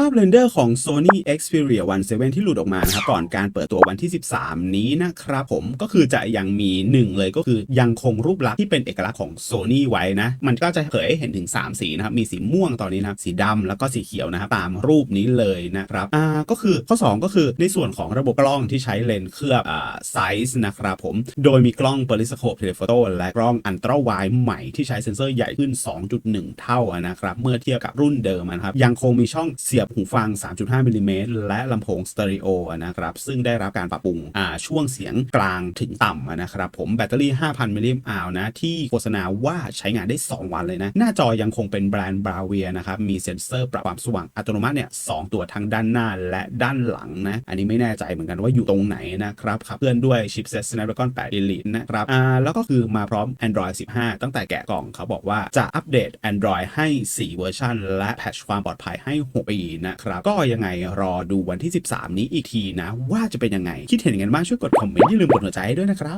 ภาพเรนเดอร์ของ Sony Xperia 1 7 ที่หลุดออกมานะครับก่อนการเปิดตัววันที่ 13 นี้นะครับผมก็คือจะยังมีหนึ่งเลยก็คือยังคงรูปลักษณ์ที่เป็นเอกลักษณ์ของ Sony ไว้นะ มันก็จะเผยให้เห็นถึง 3 สีนะครับ มีสีม่วงตอนนี้นะครับ สีดำแล้วก็สีเขียวนะครับตามรูปนี้เลยนะครับอ่าก็คือข้อ 2 ก็คือในส่วนของระบบกล้องที่ใช้เลนส์เคลือบอ่าไซส์นะครับผมโดยมีกล้อง Periscope Telephoto และกล้องอันตราไวใหม่ที่ใช้เซ็นเซอร์ใหญ่ขึ้น 2.1 เท่านะครับเมื่อเทียบกับรุ่นเดิมนะครับยังคงมีช่องเสียบหูฟัง 3.5มิลลิเมตรและลำโพงสเตอริโอนะครับซึ่งได้รับการปรับปรุงอ่าช่วงเสียงกลางถึงต่ำนะครับผมแบตเตอรี่ 5,000 มิลลิแอมป์นะที่โฆษณาว่าใช้งานได้ 2 วันเลยนะ หน้าจอยังคงเป็นแบรนด์บราเวียนะครับมีเซ็นเซอร์ปรับความสว่างอัตโนมัติเนี่ยสตัวทั้งด้านหน้าและด้านหลังนะอันนี้ไม่แน่ใจเหมือนกันว่าอยู่ตรงไหนนะครับขับเคลื่อนด้วยชิปเซ็ต Snapdragon 8 Elite นะครับอ่าแล้วก็คือมาพร้อม Android 15 ตั้งแต่แกะกล่องเขาบอกว่าจะอัปเดต Android ให้ 4 เวอร์ชันและแพทช์ความปลอดภัยให้ 6 ปีนะครับ ก็ยังไงรอดูวันที่ 13 นี้อีกทีนะ ว่าจะเป็นยังไง คิดเห็นยังไงบ้างช่วยกดคอมเมนต์อย่าลืมกดหัวใจให้ด้วยนะครับ